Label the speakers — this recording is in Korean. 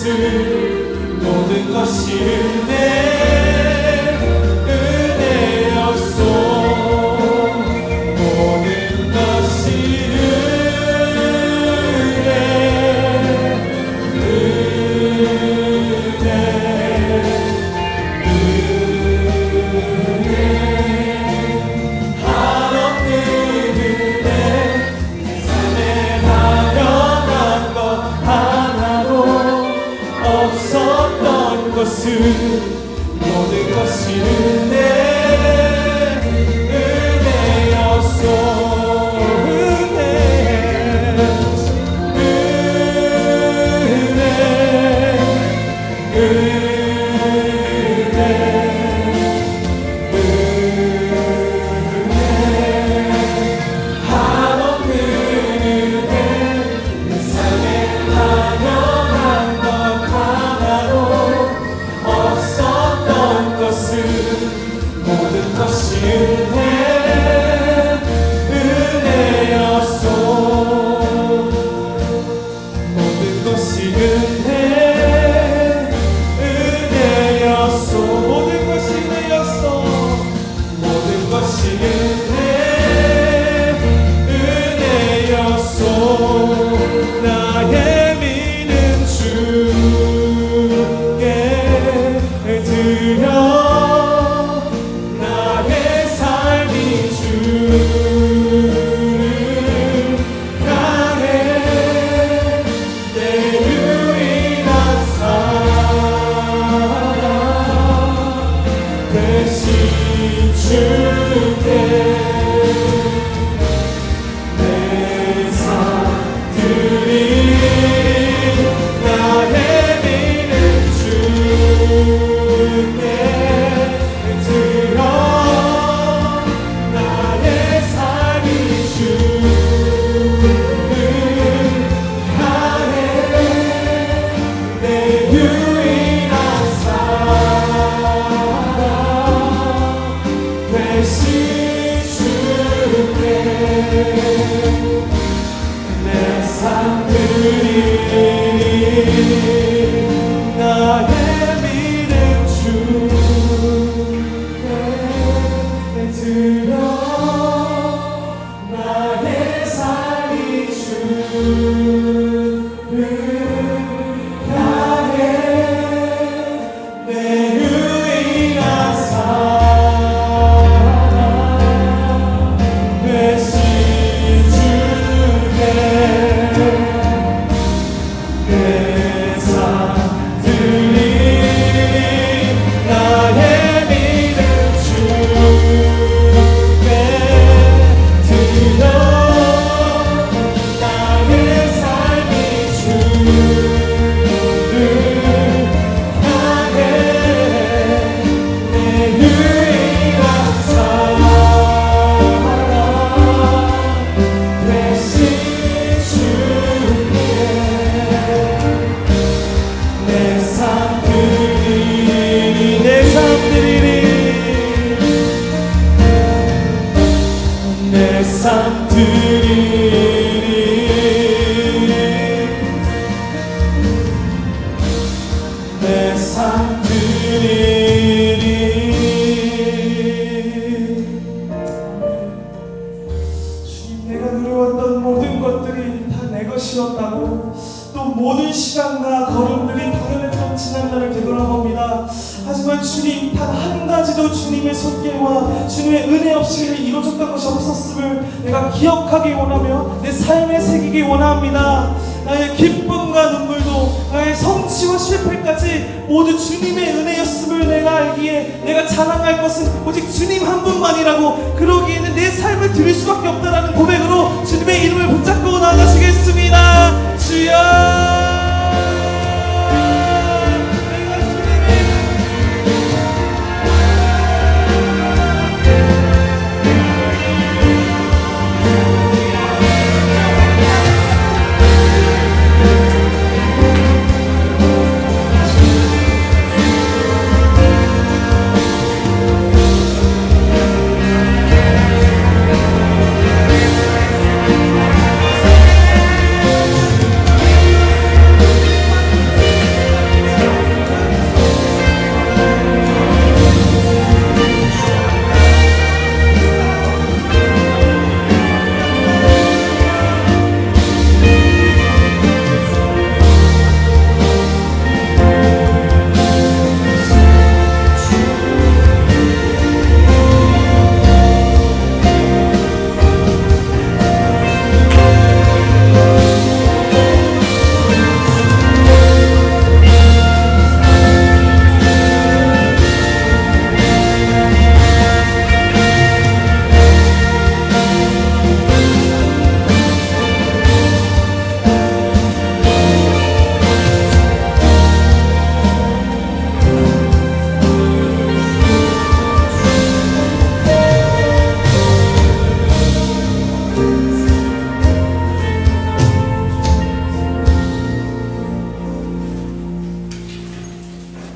Speaker 1: 것을 모든 것이 내 내삶 드리니. 내 삶 드리니. 주님 내가 누려왔던 모든 것들이 다 내 것이었다고? 또 모든 시간과 걸음들이 당연했던 지난 날을 되돌아봅니다. 하지만 주님 단 한 가지도 주님의 손길과 주님의 은혜 없이는 이루어졌던 것이 없었음을 내가 기억하기 원하며 내 삶에 새기기 원합니다. 나의 기쁨과 눈물도 나의 성취와 실패까지 모두 주님의 은혜였음을 내가 알기에 내가 자랑할 것은 오직 주님 한 분만이라고 그러기에는 내 삶을 드릴 수밖에 없다라는 고백으로 주님의 이름을 붙잡고 나가시겠습니다. te amo.